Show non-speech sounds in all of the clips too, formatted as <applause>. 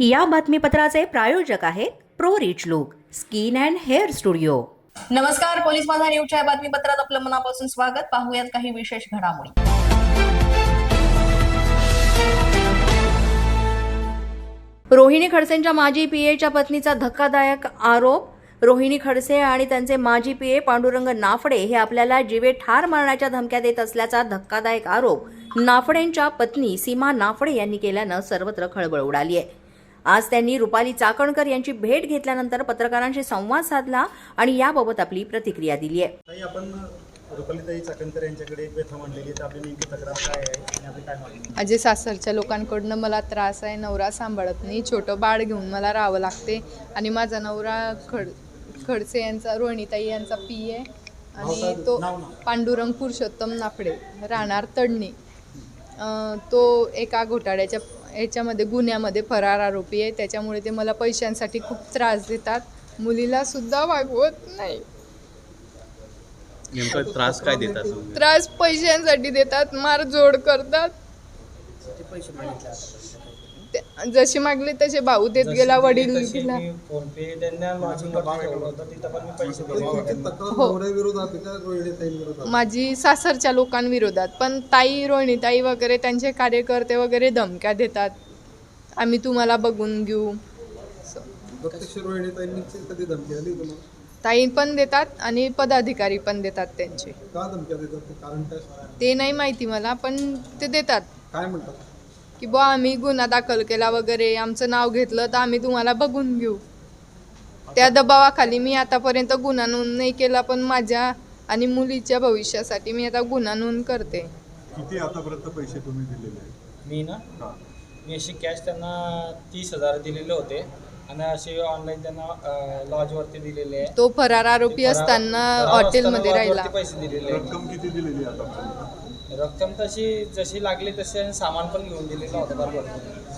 या बातमीपत्राचे प्रायोजक आहेत pro rich look skin and hair studio. नमस्कार पोलीस माझा न्यूजच्या बातमीपत्रात आपलं मनापासून स्वागत. पाहूयात काही विशेष घडामोडी. रोहिणी खडसेंच्या माजी पीएच्या पत्नीचा धक्कादायक आरोप. रोहिणी खडसे आणि त्यांचे माजी पीए पांडुरंग नाफडे हे आपल्याला जीवे ठार मारण्याच्या धमक्या देत असल्याचा धक्कादायक आरोप नाफडेंच्या पत्नी सीमा नाफडे यांनी केल्यानं सर्वत्र खळबळ उडाली आहे. आज त्यांनी रुपाली चाकणकर यांची भेट घेतल्यानंतर पत्रकारांशी संवाद साधला आणि याबाबत आपली प्रतिक्रिया दिली आहे ताई आपण रुपालीताई चाकणकर यांच्याकडे एक व्यथा मांडलेली आहे तर आपली नेमकी तक्रार काय आहे आणि आपली काय मागणी आहे? माझे सासरच्या लोकांकडनं मला त्रास आहे नवरा सांभाळत नाही छोटं बाळ घेऊन मला राहावं लागते आणि माझा नवरा खड खडसे यांचा रोहिणीताई यांचा पी आहे आणि तो नाव नाव. पांडुरंग पुरुषोत्तम नाफडे राहणार तडणी तो एका घोटाळ्याच्या याच्यामध्ये गुन्ह्यामध्ये फरार आरोपी आहे. त्याच्यामुळे ते मला पैशांसाठी खूप त्रास देतात. मुलीला सुद्धा वागवत नाही. त्रास काय देतात? <laughs> त्रास पैशांसाठी देतात. मारजोड करतात. ते- जशी मागली तसे भाऊ देत गेला वडील गेला फोन पे त्यांना लॉजिंग ठेवलं होतं तिथं पण मी पैसे दिले हो. विरोधात आहे का रोहिणीताई विरोधात? माझी सासरच्या लोकांविरोधात पण ताई रोहिणीताई वगैरे त्यांचे कार्यकर्ते वगैरे धमक्या देतात. आम्ही तुम्हाला बघून घेऊ. प्रत्यक्ष रोहिणीताईंनी कधी धमकी आली तुम्हाला? ताई पण देतात आणि पदाधिकारी पण देतात त्यांचे. का धमक्या देतात? ते कारण काय? ते नाही माहिती मला पण ते देतात. काय म्हणतात? की बुवा आम्ही गुन्हा दाखल केला वगैरे आमचं नाव घेतलं तर आम्ही तुम्हाला बघून घेऊ. त्या दबावाखाली मी आतापर्यंत गुन्हा नोंद नाही केला पण माझ्या आणि मुलीच्या भविष्यासाठी मी आता गुन्हा नोंद करते. किती आतापर्यंत पैसे तुम्ही दिलेले आहेत? मी ना? मी अशी कॅश त्यांना तीस हजार दिलेले होते आणि असे ऑनलाईन त्यांना लॉजवरती दिलेले आहे. तो फरार आरोपी असताना हॉटेलमध्ये राहिला. पैसे दिलेले आहे. रक्कम किती दिलेली आहे आतापर्यंत रक्कम तशी जशी लागली तसे सामान पण घेऊन दिलेलं होतं बरोबर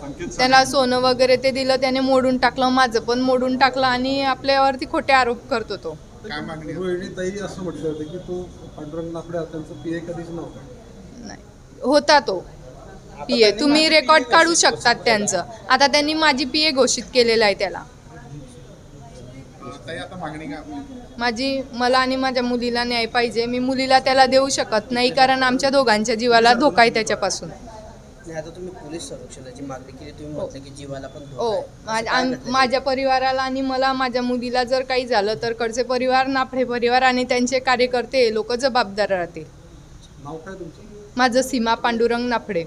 संकेत त्याला सोनं वगैरे ते दिलं त्याने मोडून टाकलं माझं पण मोडून टाकलं आणि आपल्यावरती खोटे आरोप करतो तो. काय मागणी? रोहिणीताई असं म्हटलं होतं की तू पांडुरंग नाफडे त्यांचं पी ए कधीच नव्हतं. नाही. होता तो पीए तुम्ही रेकॉर्ड काढू शकतात त्यांचं. आता त्यांनी माझी पीए घोषित केलेलं आहे त्याला. माझी मला आणि माझ्या मुलीला न्याय पाहिजे. मी मुलीला त्याला देऊ शकत नाही कारण आमच्या दोघांच्या जीवाला धोका आहे त्याच्यापासून. नाही आता तुम्ही पोलीस संरक्षणाची मागणी केली तुम्ही म्हटलं की जीवाला पण धोका हो. आम- माझ्या परिवाराला आणि मला माझ्या मुलीला जर काही झालं तर कडचे परिवार नाफडे परिवार आणि त्यांचे कार्यकर्ते लोक जबाबदार राहतील. नाव काय तुमचं? माझं सीमा पांडुरंग नाफडे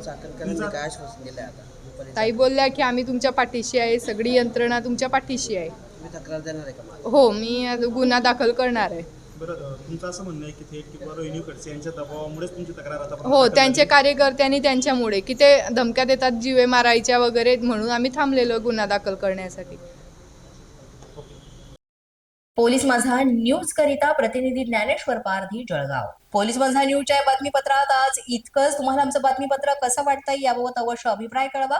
ताई बोलल्या की आम्ही तुमच्या पाठीशी आहे सगळी यंत्रणा तुमच्या पाठीशी आहे. तुम्ही तक्रार देणार आहे का मला? हो मी गुन्हा दाखल करणार आहे. बरं अं, तुमचं असं म्हणणं आहे की थेट किंवा रोहिणी खडसे यांच्या दबावामुळेच तुमची तक्रार आता हो त्यांचे कार्यकर्ते आणि त्यांच्यामुळे की ते धमक्या देतात जीवे मारायच्या वगैरे म्हणून आम्ही थांबलेलो गुन्हा दाखल करण्यासाठी. पोलीस माझा न्यूज करिता प्रतिनिधी ज्ञानेश्वर पारधी जळगाव. पोलीस माझा न्यूजच्या या बातमीपत्रात आज इतकंच. तुम्हाला आमचं बातमीपत्र कसं वाटतंय याबाबत अवश्य अभिप्राय कळवा.